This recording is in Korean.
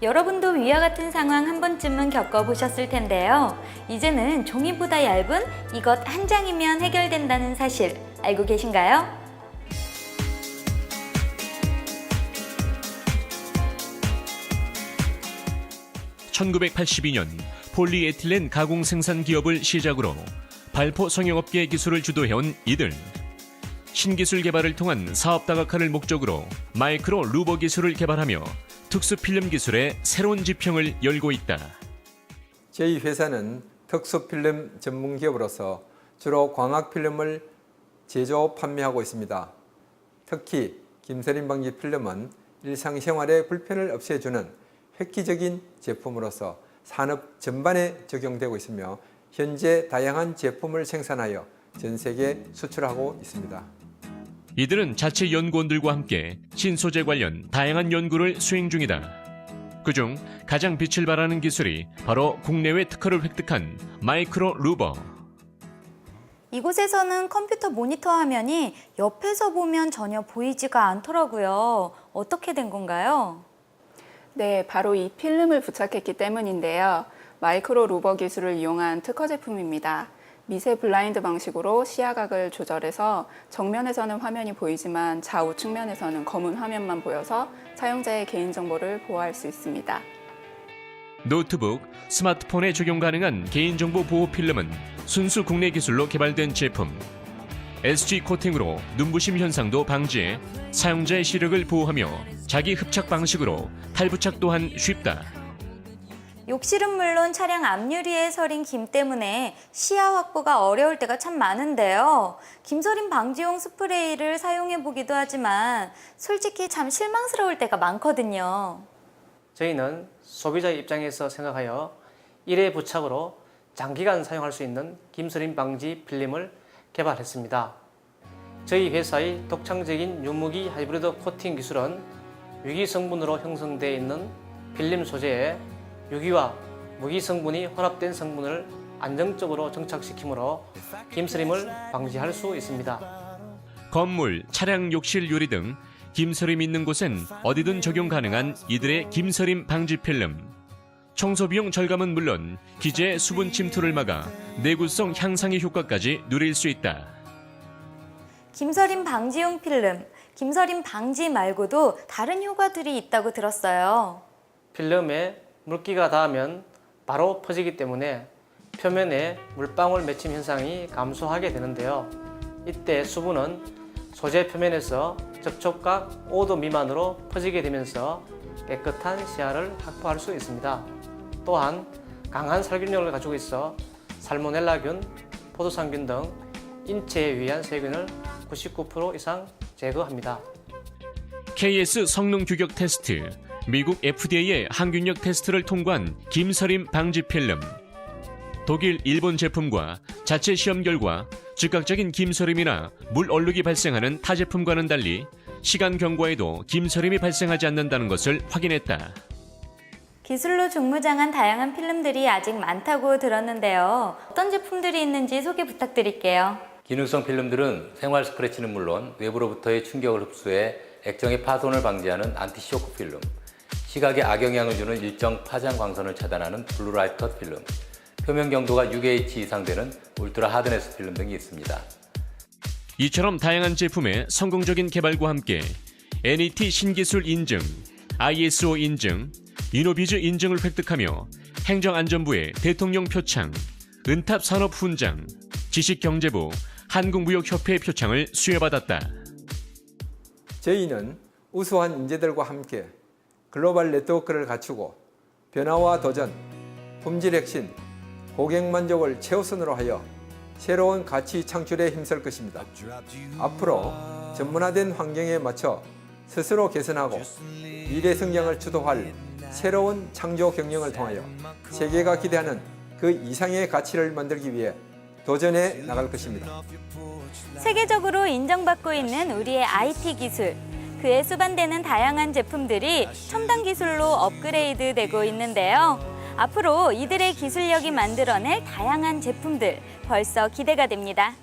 여러분도 위와 같은 상황 한 번쯤은 겪어보셨을 텐데요. 이제는 종이보다 얇은 이것 한 장이면 해결된다는 사실 알고 계신가요? 1982년 폴리에틸렌 가공 생산 기업을 시작으로 발포 성형업계 기술을 주도해온 이들. 신기술 개발을 통한 사업 다각화를 목적으로 마이크로 루버 기술을 개발하며 특수 필름 기술의 새로운 지평을 열고 있다. 저희 회사는 특수 필름 전문 기업으로서 주로 광학 필름을 제조 판매하고 있습니다. 특히 김서림 방지 필름은 일상생활에 불편을 없애주는 획기적인 제품으로서 산업 전반에 적용되고 있으며 현재 다양한 제품을 생산하여 전 세계 수출하고 있습니다. 이들은 자체 연구원들과 함께 신소재 관련 다양한 연구를 수행 중이다. 그중 가장 빛을 발하는 기술이 바로 국내외 특허를 획득한 마이크로 루버. 이곳에서는 컴퓨터 모니터 화면이 옆에서 보면 전혀 보이지가 않더라고요. 어떻게 된 건가요? 네, 바로 이 필름을 부착했기 때문인데요. 마이크로 루버 기술을 이용한 특허 제품입니다. 미세 블라인드 방식으로 시야각을 조절해서 정면에서는 화면이 보이지만 좌우 측면에서는 검은 화면만 보여서 사용자의 개인정보를 보호할 수 있습니다. 노트북, 스마트폰에 적용 가능한 개인정보 보호 필름은 순수 국내 기술로 개발된 제품. SG 코팅으로 눈부심 현상도 방지해 사용자의 시력을 보호하며 자기 흡착 방식으로 탈부착 또한 쉽다. 욕실은 물론 차량 앞유리에 서린 김 때문에 시야 확보가 어려울 때가 참 많은데요. 김서림 방지용 스프레이를 사용해 보기도 하지만 솔직히 참 실망스러울 때가 많거든요. 저희는 소비자의 입장에서 생각하여 일회 부착으로 장기간 사용할 수 있는 김서림 방지 필름을 개발했습니다. 저희 회사의 독창적인 유무기 하이브리드 코팅 기술은 유기 성분으로 형성되어 있는 필름 소재에 유기와 무기 성분이 혼합된 성분을 안정적으로 정착시키므로 김서림을 방지할 수 있습니다. 건물, 차량 욕실 유리 등 김서림 있는 곳엔 어디든 적용 가능한 이들의 김서림 방지 필름. 청소 비용 절감은 물론 기재의 수분 침투를 막아 내구성 향상의 효과까지 누릴 수 있다. 김서림 방지용 필름, 김서림 방지 말고도 다른 효과들이 있다고 들었어요. 필름에 물기가 닿으면 바로 퍼지기 때문에 표면에 물방울 맺힘 현상이 감소하게 되는데요. 이때 수분은 소재 표면에서 접촉각 5도 미만으로 퍼지게 되면서 깨끗한 시야를 확보할 수 있습니다. 또한 강한 살균력을 가지고 있어 살모넬라균, 포도상균 등 인체에 유해한 세균을 99% 이상 제거합니다. KS 성능 규격 테스트, 미국 FDA의 항균력 테스트를 통과한 김서림 방지 필름. 독일, 일본 제품과 자체 시험 결과 즉각적인 김서림이나 물 얼룩이 발생하는 타 제품과는 달리 시간 경과에도 김서림이 발생하지 않는다는 것을 확인했다. 기술로 중무장한 다양한 필름들이 아직 많다고 들었는데요. 어떤 제품들이 있는지 소개 부탁드릴게요. 기능성 필름들은 생활 스크래치는 물론 외부로부터의 충격을 흡수해 액정의 파손을 방지하는 안티쇼크 필름, 시각에 악영향을 주는 일정 파장 광선을 차단하는 블루라이트 컷 필름, 표면 경도가 6H 이상 되는 울트라 하드네스 필름 등이 있습니다. 이처럼 다양한 제품의 성공적인 개발과 함께 NET 신기술 인증, ISO 인증, 이노비즈 인증을 획득하며 행정안전부의 대통령 표창, 은탑 산업 훈장, 지식경제부, 한국무역협회 표창을 수여받았다. 저희는 우수한 인재들과 함께 글로벌 네트워크를 갖추고 변화와 도전, 품질 혁신, 고객 만족을 최우선으로 하여 새로운 가치 창출에 힘쓸 것입니다. 앞으로 전문화된 환경에 맞춰 스스로 개선하고 미래 성장을 주도할 새로운 창조 경영을 통하여 세계가 기대하는 그 이상의 가치를 만들기 위해 도전해 나갈 것입니다. 세계적으로 인정받고 있는 우리의 IT 기술. 그에 수반되는 다양한 제품들이 첨단 기술로 업그레이드 되고 있는데요. 앞으로 이들의 기술력이 만들어낼 다양한 제품들 벌써 기대가 됩니다.